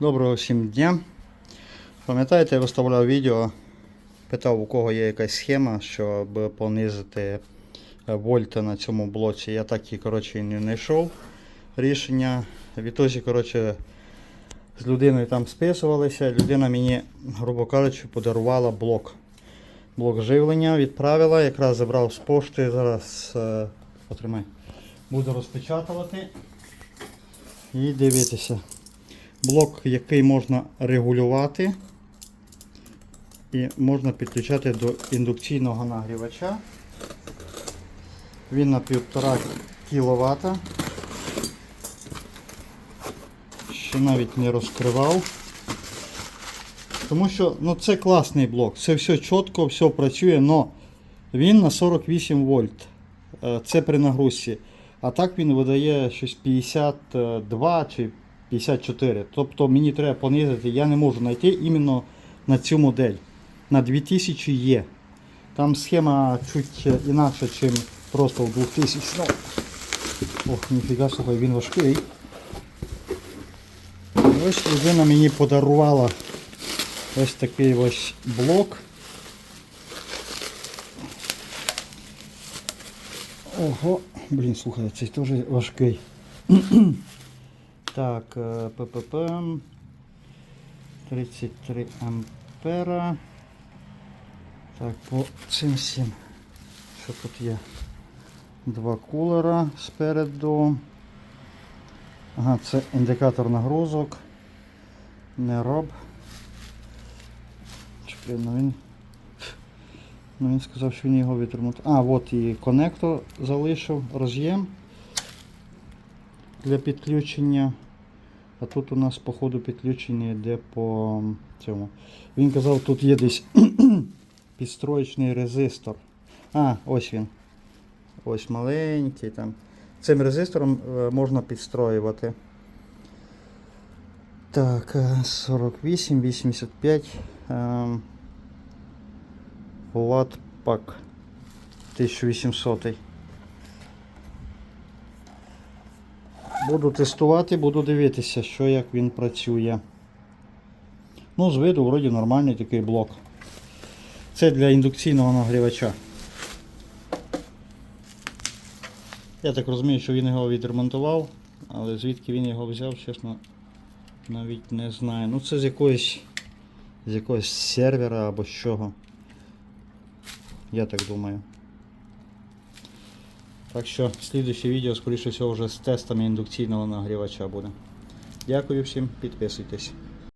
Доброго всім дня. Пам'ятаєте, я виставляв відео, питав, у кого є якась схема, щоб понизити вольти на цьому блоці. Я так і коротше, не знайшов рішення. Відтоді, коротше, з людиною там списувалися. Людина мені, грубо кажучи, подарувала блок. Блок живлення відправила, якраз забрав з пошти. Зараз е, потримай. Буду розпечатувати і дивитися. Блок, який можна регулювати і можна підключати до індукційного нагрівача. Він на 1,5 кВт. Ще навіть не розкривав. Тому що ну, це класний блок. Це все чітко, все працює, але він на 48 вольт. Е, Це при нагрузці. А так він видає щось 52 чи 54. Тобто мені треба понизити, я не можу знайти іменно на цю модель. На 2000 є. Там схема чуть інакша, ніж просто в 2000. Ох, ніфіга, слухай, він важкий. Ось людина мені подарувала ось такий ось блок. Ого, блін, слухай, цей теж важкий. Так, е, ППП 33 ампера. Так, по цим всім. Що тут є? Два кулера спереду. Ага, це індикатор нагрузок. Не роб. Блін, ну він. Ну він сказав, що він його відремонтував. А, от і конектор залишив, роз'єм для підключення. А тут у нас, походу, підключення йде по цьому. Він казав, тут є десь підстроєчний резистор. А, ось він. Ось маленький там. Цим резистором е, можна підстроювати. Так, е, 48, 85 е, пак 1800. Буду тестувати, буду дивитися, що як він працює. Ну, з виду вроді нормальний такий блок. Це для індукційного нагрівача. Я так розумію, що він його відремонтував, але звідки він його взяв, чесно, навіть не знаю. Ну це з якоїсь з якогось сервера або з чого. Я так думаю. Так що слідуюче відео, скоріше всього, вже з тестами індукційного нагрівача буде. Дякую всім, підписуйтесь.